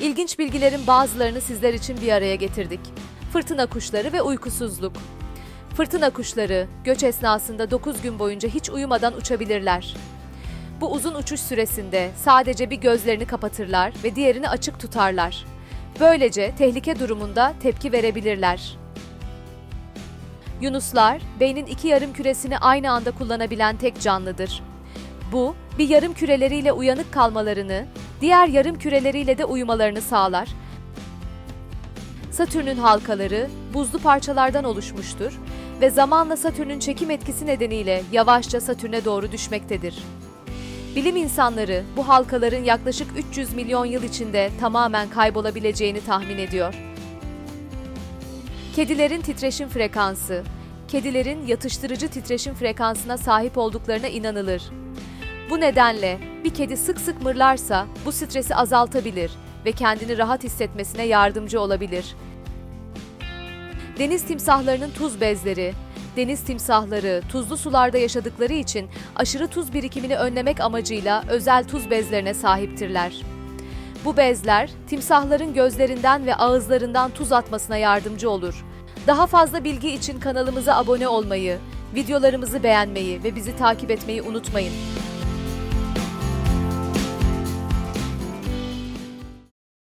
İlginç bilgilerin bazılarını sizler için bir araya getirdik. Fırtına kuşları ve uykusuzluk. Fırtına kuşları göç esnasında 9 gün boyunca hiç uyumadan uçabilirler. Bu uzun uçuş süresinde sadece bir gözlerini kapatırlar ve diğerini açık tutarlar. Böylece tehlike durumunda tepki verebilirler. Yunuslar, beynin iki yarım küresini aynı anda kullanabilen tek canlıdır. Bu, bir yarım küreleriyle uyanık kalmalarını, diğer yarım küreleriyle de uyumalarını sağlar. Satürn'ün halkaları buzlu parçalardan oluşmuştur ve zamanla Satürn'ün çekim etkisi nedeniyle yavaşça Satürn'e doğru düşmektedir. Bilim insanları bu halkaların yaklaşık 300 milyon yıl içinde tamamen kaybolabileceğini tahmin ediyor. Kedilerin titreşim frekansı. Kedilerin yatıştırıcı titreşim frekansına sahip olduklarına inanılır. Bu nedenle bir kedi sık sık mırlarsa bu stresi azaltabilir ve kendini rahat hissetmesine yardımcı olabilir. Deniz timsahlarının tuz bezleri. Deniz timsahları tuzlu sularda yaşadıkları için aşırı tuz birikimini önlemek amacıyla özel tuz bezlerine sahiptirler. Bu bezler timsahların gözlerinden ve ağızlarından tuz atmasına yardımcı olur. Daha fazla bilgi için kanalımıza abone olmayı, videolarımızı beğenmeyi ve bizi takip etmeyi unutmayın.